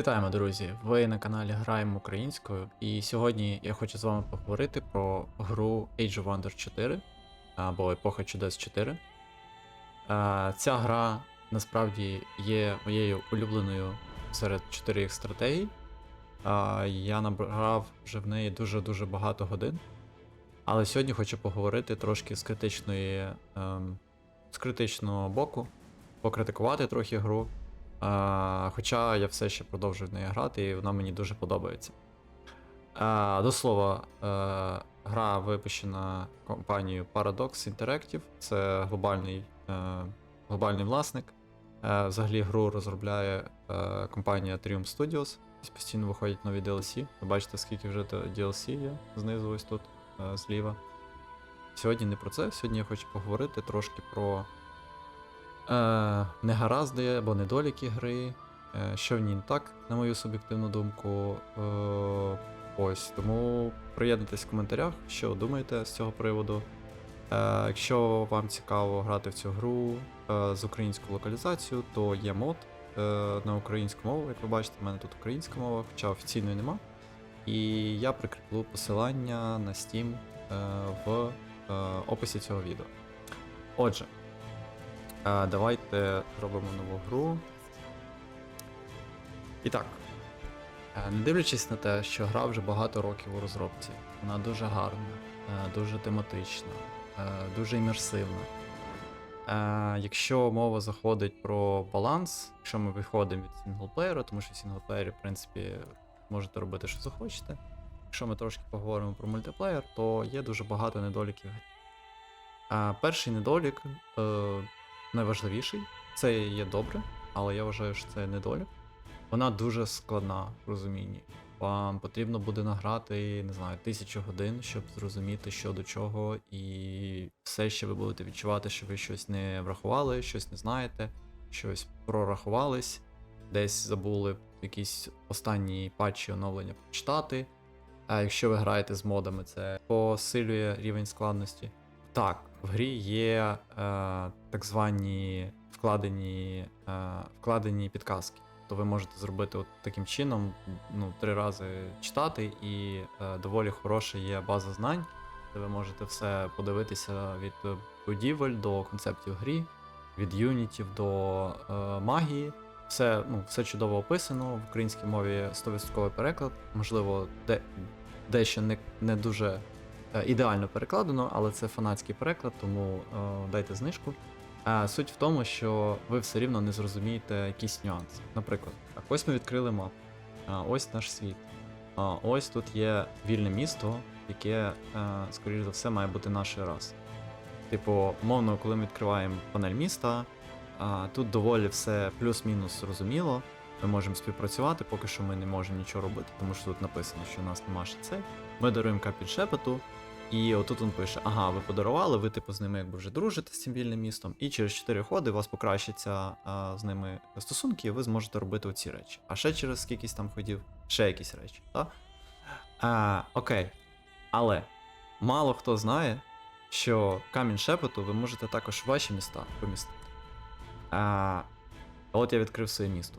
Вітаємо, друзі! Ви на каналі Граємо українською, і сьогодні я хочу з вами поговорити про гру Age of Wonders 4 або Епоха Чудес 4. Е, Ця гра насправді є моєю улюбленою серед чотирьох стратегій. Я набрав вже в неї дуже-дуже багато годин. Але сьогодні хочу поговорити трошки з критичної, ем, з критичного боку, покритикувати трохи гру. Хоча я все ще продовжую в неї грати, і вона мені дуже подобається. До слова, е, гра випущена компанією Paradox Interactive, це глобальний, е, глобальний власник. Е, взагалі гру розробляє компанія Triumph Studios. Постійно виходять нові DLC. Ви бачите, скільки вже DLC є знизу, ось тут, зліва. Сьогодні не про це, сьогодні я хочу поговорити трошки про е, негаразди або недоліки гри, е, що в ній не так, на мою суб'єктивну думку. Е, ось, тому приєднуйтесь в коментарях, що думаєте з цього приводу. Е, якщо вам цікаво грати в цю гру е, з українською локалізацією, то є мод е, на українську мову, як ви бачите, в мене тут українська мова, хоча офіційної нема. І я прикріплю посилання на Steam е, в е, описі цього відео. Отже, а, давайте зробимо нову гру. І так. е, Не дивлячись на те, що гра вже багато років у розробці, вона дуже гарна, е, дуже тематична, е, дуже імерсивна. Якщо мова заходить про баланс, якщо ми виходимо від сінглплеєра, тому що в сінглплеєрі, в принципі, можете робити, що захочете. Якщо ми трошки поговоримо про мультиплеєр, то є дуже багато недоліків. Перший недолік найважливіший. Це є добре, але я вважаю, що це недолік. Вона дуже складна в розумінні. Вам потрібно буде награти, не знаю, тисячу годин, щоб зрозуміти, що до чого, і все ще ви будете відчувати, що ви щось не врахували, щось не знаєте, щось прорахувались, десь забули якісь останні патчі оновлення почитати. А якщо ви граєте з модами, це посилює рівень складності. Так, в грі є е, так звані вкладені, е, вкладені підказки. То ви можете зробити от таким чином, ну, три рази читати, і е, доволі хороша є база знань, де ви можете все подивитися від будівель до концептів грі, від юнітів до е, магії. Все, ну, все чудово описано. В українській мові 100% переклад. Можливо, де, дещо не, не дуже ідеально перекладено, але це фанатський переклад, тому е, дайте знижку. Е, суть в тому, що ви все рівно не зрозумієте якісь нюанси. Наприклад, ось ми відкрили мапу, ось наш світ. Ось тут є вільне місто, яке, е, скоріш за все, має бути нашою раз. Типу, умовно, коли ми відкриваємо панель міста, тут доволі все плюс-мінус зрозуміло. Ми можемо співпрацювати, поки що ми не можемо нічого робити, тому що тут написано, що у нас нема ще цей. Ми даруємо капіль шепоту, і отут він пише: ага, ви подарували, ви типу з ними якби вже дружите з цим вільним містом, і через 4 ходи у вас покращаться а, з ними стосунки, і ви зможете робити оці речі. А ще через скількись там ходів, ще якісь речі. Так? А, окей. Але мало хто знає, що камінь шепоту ви можете також ваші міста помістити. А, от я відкрив своє місто.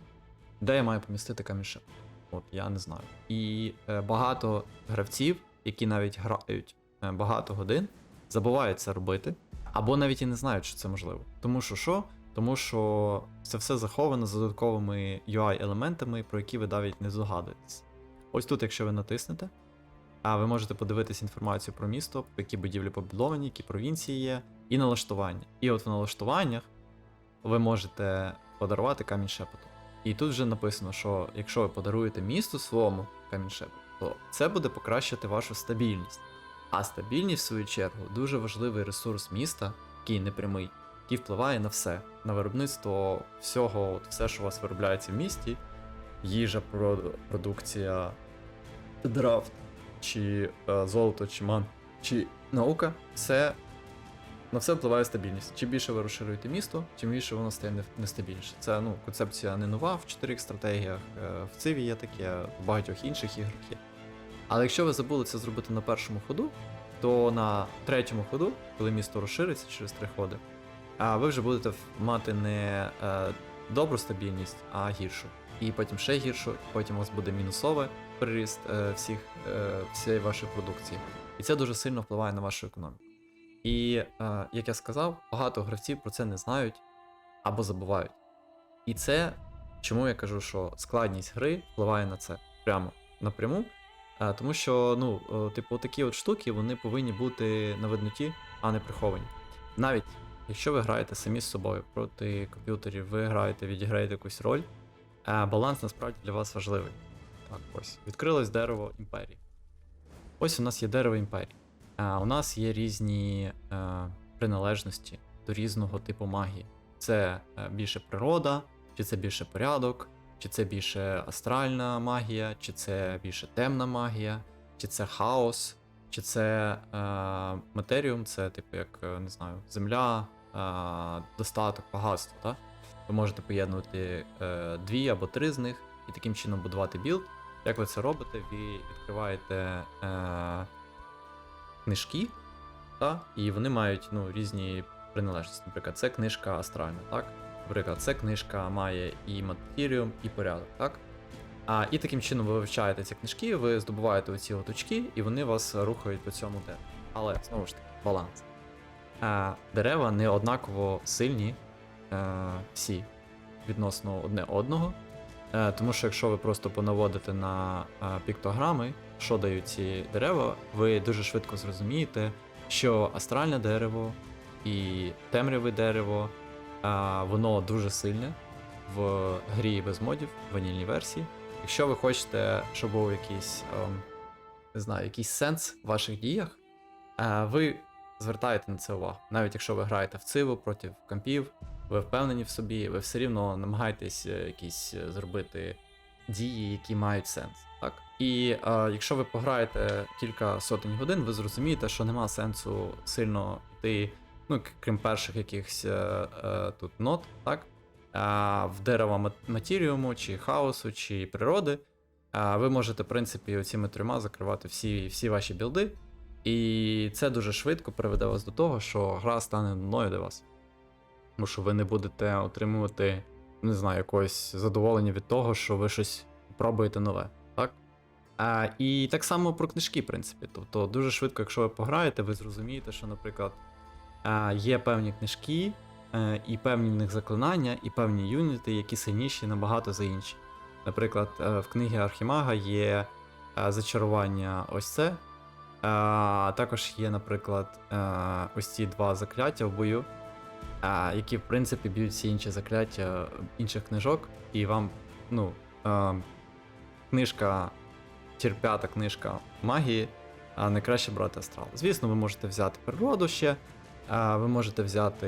Де я маю помістити камінь шепоту? От я не знаю. І е, багато гравців, які навіть грають багато годин, забувають це робити, або навіть і не знають, що це можливо. Тому що що? Тому що це все заховано з додатковими UI-елементами, про які ви навіть не здогадуєтесь. Ось тут, якщо ви натиснете, а ви можете подивитись інформацію про місто, які будівлі побудовані, які провінції є, і налаштування. І от в налаштуваннях ви можете подарувати камінь шепоту. І тут вже написано, що якщо ви подаруєте місту своєму камінь шепоту, то це буде покращити вашу стабільність. А стабільність, в свою чергу, дуже важливий ресурс міста, який непрямий, який впливає на все, на виробництво всього, от все, що у вас виробляється в місті, їжа, продукція, драфт, чи е, золото, чи ман, чи наука, це на все впливає стабільність. Чим більше ви розширюєте місто, тим більше воно стає нестабільніше. Це ну, концепція не нова в чотирьох стратегіях, е, в Циві є таке, в багатьох інших іграх є. Але якщо ви забули це зробити на першому ходу, то на третьому ходу, коли місто розшириться через три ходи, ви вже будете мати не, е, добру стабільність, а гіршу. І потім ще гіршу, потім у вас буде мінусовий приріст е, всіх, е, всієї вашої продукції. І це дуже сильно впливає на вашу економіку. І як я сказав, багато гравців про це не знають або забувають. І це чому я кажу, що складність гри впливає на це прямо напряму. Е, тому що, ну, е, типу, такі от штуки вони повинні бути на видноті, а не приховані. Навіть якщо ви граєте самі з собою проти комп'ютерів, ви граєте, відіграєте якусь роль, е, баланс насправді для вас важливий. Так, ось. Відкрилось дерево імперії. Ось у нас є дерево імперії. У нас є різні приналежності до різного типу магії. Це більше природа, чи це більше порядок, чи це більше астральна магія, чи це більше темна магія, чи це хаос, чи це е, матеріум, це типу як е, не знаю, земля, е, достаток, багатство. Так? Ви можете поєднувати е, дві або три з них і таким чином будувати білд. Як ви це робите? Ви відкриваєте е, книжки, та, і вони мають ну, різні приналежності. Наприклад, це книжка астральна, так? Наприклад, це книжка має і матеріум, і порядок, так? А, і таким чином ви вивчаєте ці книжки, ви здобуваєте оці от очки, і вони вас рухають по цьому дереву. Але знову ж таки, баланс. А, дерева не однаково сильні е, всі відносно одне одного. Е, тому що якщо ви просто понаводите на е, піктограми, що дають ці дерева, ви дуже швидко зрозумієте, що астральне дерево і темряве дерево, е, воно дуже сильне в грі без модів, в ванільній версії. Якщо ви хочете, щоб був якийсь, ем, не знаю, якийсь сенс в ваших діях, е, ви звертаєте на це увагу. Навіть якщо ви граєте в циву проти компів, ви впевнені в собі, ви все рівно намагаєтесь е, якісь е, зробити дії, які мають сенс. Так? І е, якщо ви пограєте кілька сотень годин, ви зрозумієте, що нема сенсу сильно йти, ну, крім перших якихось е, е, тут нот, так? В дерева мат- матеріуму, чи хаосу, чи природи. Ви можете, в принципі, оціми трьома закривати всі, всі ваші білди. І це дуже швидко приведе вас до того, що гра стане нудною для вас. Тому що ви не будете отримувати, не знаю, якогось задоволення від того, що ви щось пробуєте нове, так? А, і так само про книжки, в принципі. Тобто, дуже швидко, якщо ви пограєте, ви зрозумієте, що, наприклад, є певні книжки, е, і певні в них заклинання, і певні юніти, які сильніші набагато за інші. Наприклад, е, в книгі Архімага є е, зачарування ось це. Також є, наприклад, ось ці два закляття в бою, які, в принципі, б'ють всі інші закляття інших книжок, і вам, ну, книжка, черп'ята книжка магії, а не краще брати астрал. Звісно, ви можете взяти природу ще, ви можете взяти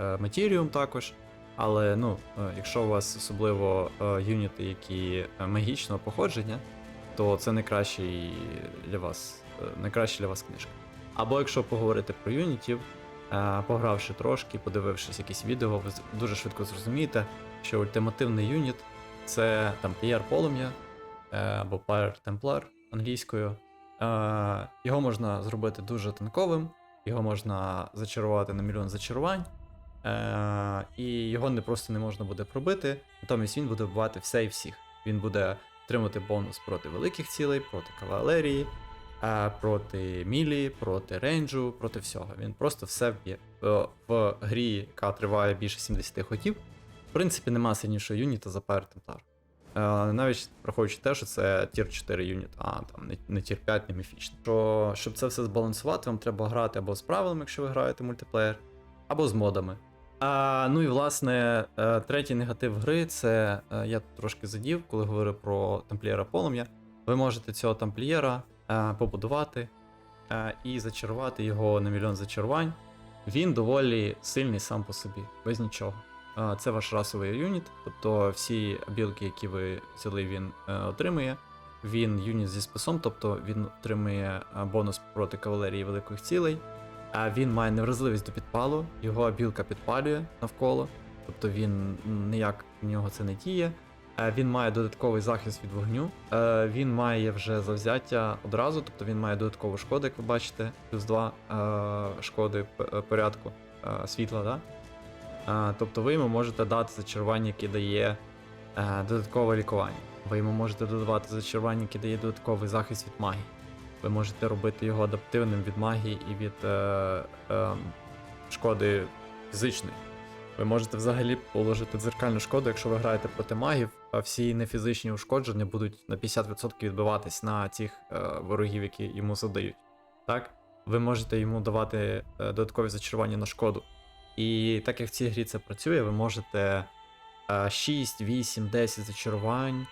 е, матеріум також. Але ну, е, якщо у вас особливо е, юніти, які магічного походження, то це найкращий для вас, найкраща для вас книжка. Або якщо поговорити про юнітів, погравши трошки, подивившись якісь відео, ви дуже швидко зрозумієте, що ультимативний юніт це там Пієр Полум'я або Pyre Templar англійською. Його можна зробити дуже танковим, його можна зачарувати на мільйон зачарувань. Е, і його не просто не можна буде пробити, натомість він буде вбивати все і всіх. Він буде отримати бонус проти великих цілей, проти кавалерії, е, проти мілі, проти рейнджу, проти всього. Він просто все вб'є. В, в грі, яка триває більше 70 ходів, в принципі, нема сильнішого юніта за Templar. Е, навіть враховуючи те, що це тір 4 юніт, а там не, не тір 5, не міфічний. Що, щоб це все збалансувати, вам треба грати або з правилами, якщо ви граєте мультиплеєр, або з модами. А, ну і власне, е, третій негатив гри це е, я трошки задів, коли говорив про тамплієра полум'я. Ви можете цього тамплієра побудувати і зачарувати його на мільйон зачарувань. Він доволі сильний сам по собі, без нічого. Це ваш расовий юніт, тобто всі білки, які ви взяли, він е, отримує. Він юніт зі списом, тобто він отримує е, бонус проти кавалерії великих цілей. Він має невразливість до підпалу, його білка підпалює навколо, тобто він ніяк в нього це не діє. Він має додатковий захист від вогню. Е, Він має вже завзяття одразу, тобто він має додаткову шкоду, як ви бачите, плюс 2 шкоди порядку світла. Да? Е, тобто ви йому можете дати зачарування, яке дає е, додаткове лікування. Ви йому можете додавати зачарування, яке дає додатковий захист від магії. Ви можете робити його адаптивним від магії і від е, е, шкоди фізичної. Ви можете взагалі положити дзеркальну шкоду, якщо ви граєте проти магів, а всі нефізичні ушкодження будуть на 50% відбиватись на тих е, ворогів, які йому задають. Так? Ви можете йому давати е, додаткові зачарування на шкоду. І так як в цій грі це працює, ви можете е, 6, 8, 10 зачарувань.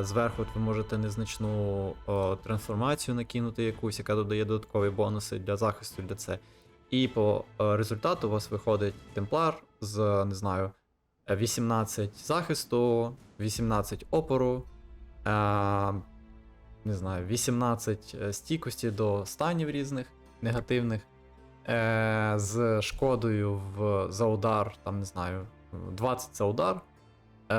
Зверху ви можете незначну трансформацію накинути якусь, яка додає додаткові бонуси для захисту для це. І по е, результату у вас виходить темплар з, не знаю, е, 18 захисту, 18 опору, е, не знаю, 18 стійкості до станів різних негативних, е, з шкодою в, за удар, там не знаю, 20 за удар, е,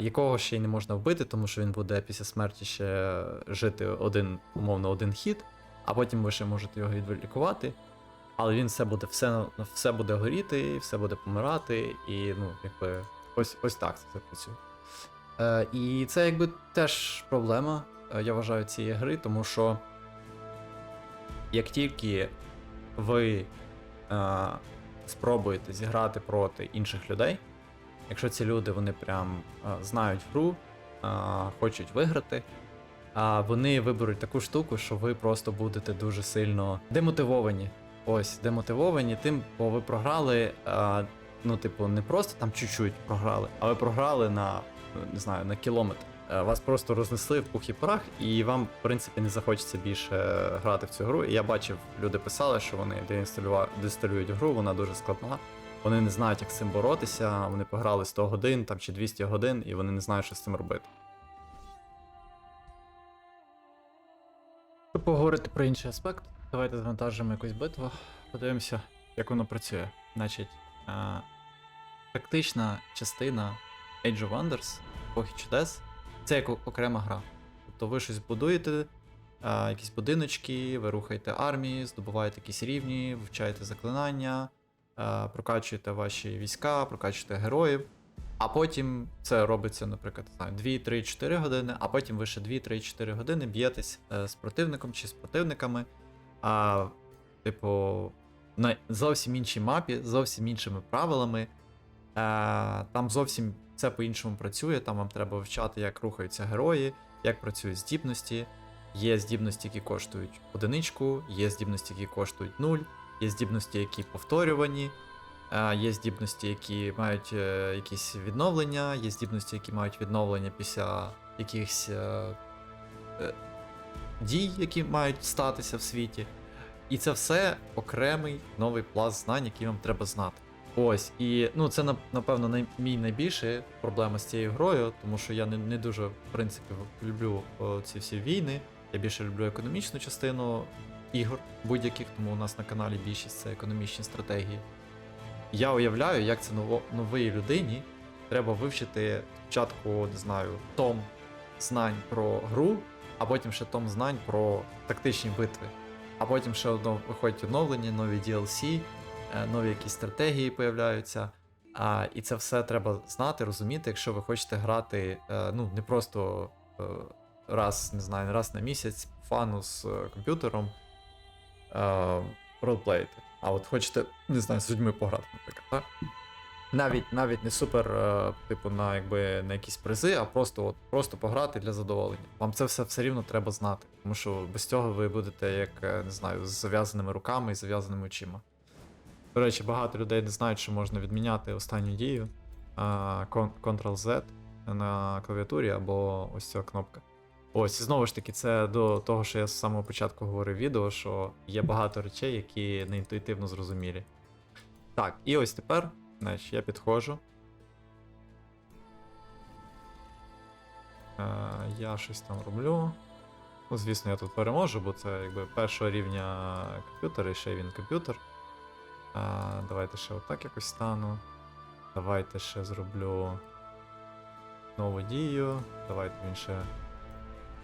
якого ще й не можна вбити, тому що він буде після смерті ще жити один, умовно, один хід, а потім ви ще можете його відлікувати. Але він все буде все, все буде горіти, все буде помирати, і ну, якби ось ось так це працює. Е, і це якби теж проблема, е, я вважаю, цієї гри, тому що як тільки ви е, спробуєте зіграти проти інших людей, якщо ці люди вони прям е, знають гру, е, хочуть виграти, а вони виберуть таку штуку, що ви просто будете дуже сильно демотивовані. Ось, демотивовані тим, бо ви програли, а, ну, типу, не просто там чуть-чуть програли, а ви програли на, не знаю, на кілометр. Е, Вас просто рознесли в пух і прах, і вам, в принципі, не захочеться більше грати в цю гру. І я бачив, люди писали, що вони деінсталюють гру, вона дуже складна. Вони не знають, як з цим боротися. Вони пограли 100 годин там, чи 200 годин, і вони не знають, що з цим робити. Щоб поговорити про інший аспект, давайте завантажимо якусь битву, подивимося, як воно працює. Значить, е, тактична частина Age of Wonders, Епохи чудес, це як окрема гра. Тобто ви щось будуєте, е, якісь будиночки, ви рухаєте армії, здобуваєте якісь рівні, вивчаєте заклинання, е, прокачуєте ваші війська, прокачуєте героїв. А потім це робиться, наприклад, 2, 3, 4 години, а потім ви ще 2, 3, 4 години б'єтесь е, з противником чи з противниками. А, типу, на зовсім іншій мапі, зовсім іншими правилами. Е, там зовсім все по-іншому працює. Там вам треба вивчати, як рухаються герої, як працюють здібності. Є здібності, які коштують одиничку, є здібності, які коштують 0, є здібності, які повторювані. Е, Є здібності, які мають е, якісь відновлення, є здібності, які мають відновлення після якихось е, дій, які мають статися в світі. І це все окремий новий пласт знань, який вам треба знати. Ось, і ну це нап- напевно най- мій найбільша проблема з цією грою, тому що я не, не дуже, в принципі, люблю о, ці всі війни. Я більше люблю економічну частину ігор будь-яких, тому у нас на каналі більшість це економічні стратегії. Я уявляю, як це ново, новій людині треба вивчити спочатку, не знаю, том знань про гру, а потім ще том знань про тактичні битви. А потім ще одно виходять оновлення, нові DLC, нові якісь стратегії появляються. А, і це все треба знати, розуміти, якщо ви хочете грати е, ну, не просто е, раз, не знаю, раз на місяць фану з е, комп'ютером е, ролплеїти. А от хочете, не знаю, з людьми пограти, наприклад, так? Навіть, навіть не супер, е, типу, на, якби, на якісь призи, а просто, от, просто пограти для задоволення. Вам це все все рівно треба знати, тому що без цього ви будете, як, е, не знаю, з зав'язаними руками і зав'язаними очима. До речі, багато людей не знають, що можна відміняти останню дію Ctrl-Z на клавіатурі або ось ця кнопка. Ось, і знову ж таки, це до того, що я з самого початку говорив відео, що є багато речей, які не інтуїтивно зрозумілі. Так, і ось тепер, значить, я підходжу. Е, я щось там роблю. Ну, звісно, я тут переможу, бо це якби першого рівня комп'ютер, і ще він комп'ютер. Е, давайте ще отак якось стану. Давайте ще зроблю нову дію. Давайте він ще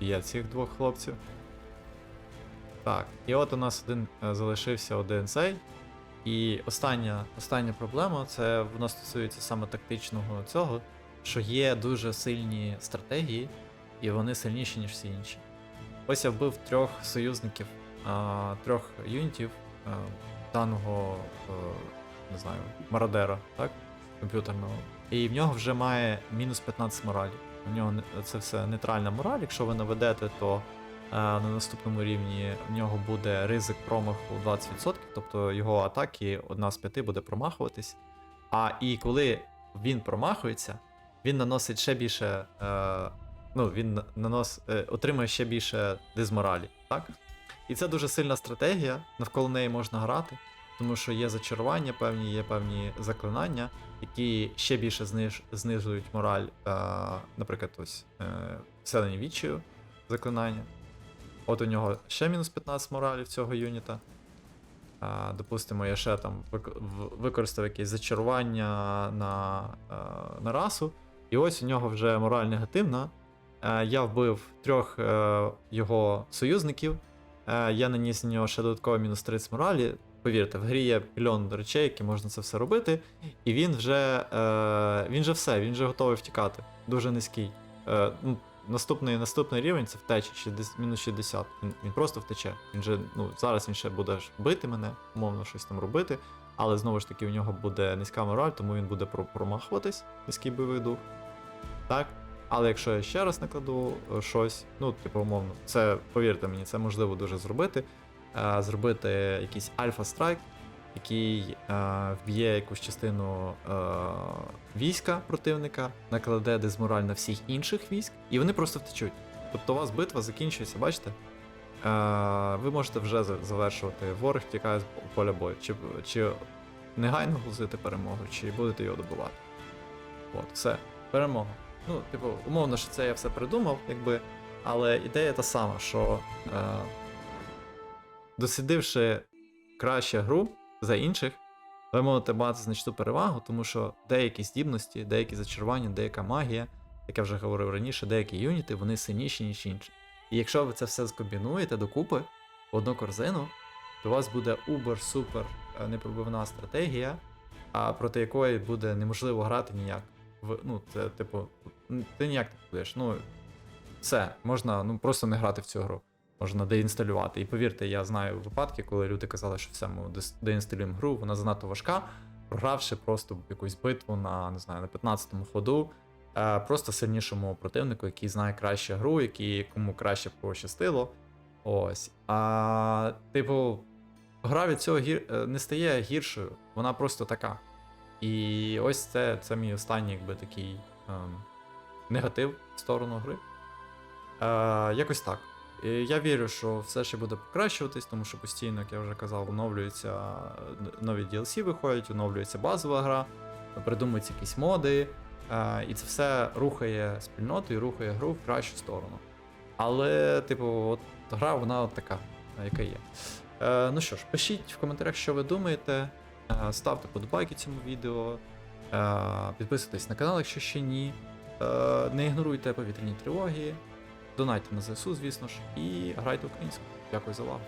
б'є цих двох хлопців. Так, і от у нас один е, залишився один цей. І остання, остання проблема це воно стосується саме тактичного цього, що є дуже сильні стратегії, і вони сильніші, ніж всі інші. Ось я вбив трьох союзників, а, трьох юнітів а, даного, е, не знаю, мародера, так? Комп'ютерного. І в нього вже має мінус 15 моралі. У нього це все нейтральна мораль. Якщо ви наведете, то е, на наступному рівні в нього буде ризик промаху 20%, тобто його атаки одна з п'яти буде промахуватись. А і коли він промахується, він наносить ще більше. Е, ну, він на- нанос, е, отримує ще більше дизморалі, так? І це дуже сильна стратегія, навколо неї можна грати, тому що є зачарування певні, є певні заклинання, які ще більше зниж, знижують мораль, е, наприклад, ось е, вселені заклинання. От у нього ще мінус 15 моралі в цього юніта. А, допустимо, я ще там використав якесь зачарування на, е, на расу, і ось у нього вже мораль негативна. Е, я вбив трьох е, його союзників. Е, я наніс на нього ще додатково мінус 30 моралі. Повірте, в грі є мільйон речей, які можна це все робити. І він вже, е, він вже все, він вже готовий втікати. Дуже низький. Е, ну, наступний, наступний рівень це втеча, мінус 60. Він, він просто втече. Він же, ну, зараз він ще буде бити мене, умовно щось там робити. Але знову ж таки, у нього буде низька мораль, тому він буде промахуватись, низький бойовий дух. Так? Але якщо я ще раз накладу е, щось, ну, типу, умовно, це, повірте мені, це можливо дуже зробити. Е, зробити якийсь альфа-страйк, який е, вб'є якусь частину війська противника, накладе дезмораль на всіх інших військ, і вони просто втечуть. Тобто у вас битва закінчується, бачите? Ви можете вже завершувати. Ворог втікає з поля бою. Чи, чи негайно глузити перемогу, чи будете його добувати. От, все, перемога. Ну, типу, умовно, що це я все придумав, якби, але ідея та сама, що е, досидивши краще гру за інших, ви можете мати значну перевагу, тому що деякі здібності, деякі зачарування, деяка магія, як я вже говорив раніше, деякі юніти, вони сильніші, ніж інші. І якщо ви це все скомбінуєте докупи в одну корзину, то у вас буде убер-супер е, непробивна стратегія, а проти якої буде неможливо грати ніяк. В, ну, це, типу, ти ніяк не будеш. Ну, все, можна ну, просто не грати в цю гру. Можна деінсталювати. І повірте, я знаю випадки, коли люди казали, що все, ми деінсталюємо гру, вона занадто важка, програвши просто якусь битву на, не знаю, на 15-му ходу, е, просто сильнішому противнику, який знає краще гру, який, кому краще пощастило. Ось. А, типу, гра від цього гір... е, не стає гіршою, вона просто така. І ось це, це мій останній, якби такий ем, негатив в сторону гри. Е, якось так. І я вірю, що все ще буде покращуватись, тому що постійно, як я вже казав, оновлюються е, нові DLC виходять, оновлюється базова гра, придумуються якісь моди. Е, і це все рухає спільноту і рухає гру в кращу сторону. Але, типу, от гра, вона от така, яка є. Е, ну що ж, пишіть в коментарях, що ви думаєте. Е, ставте подобайки цьому відео. Е, підписуйтесь на канал, якщо ще ні. Е, не ігноруйте повітряні тривоги. Донайте на ЗСУ, звісно ж, і грайте українською. Дякую за увагу.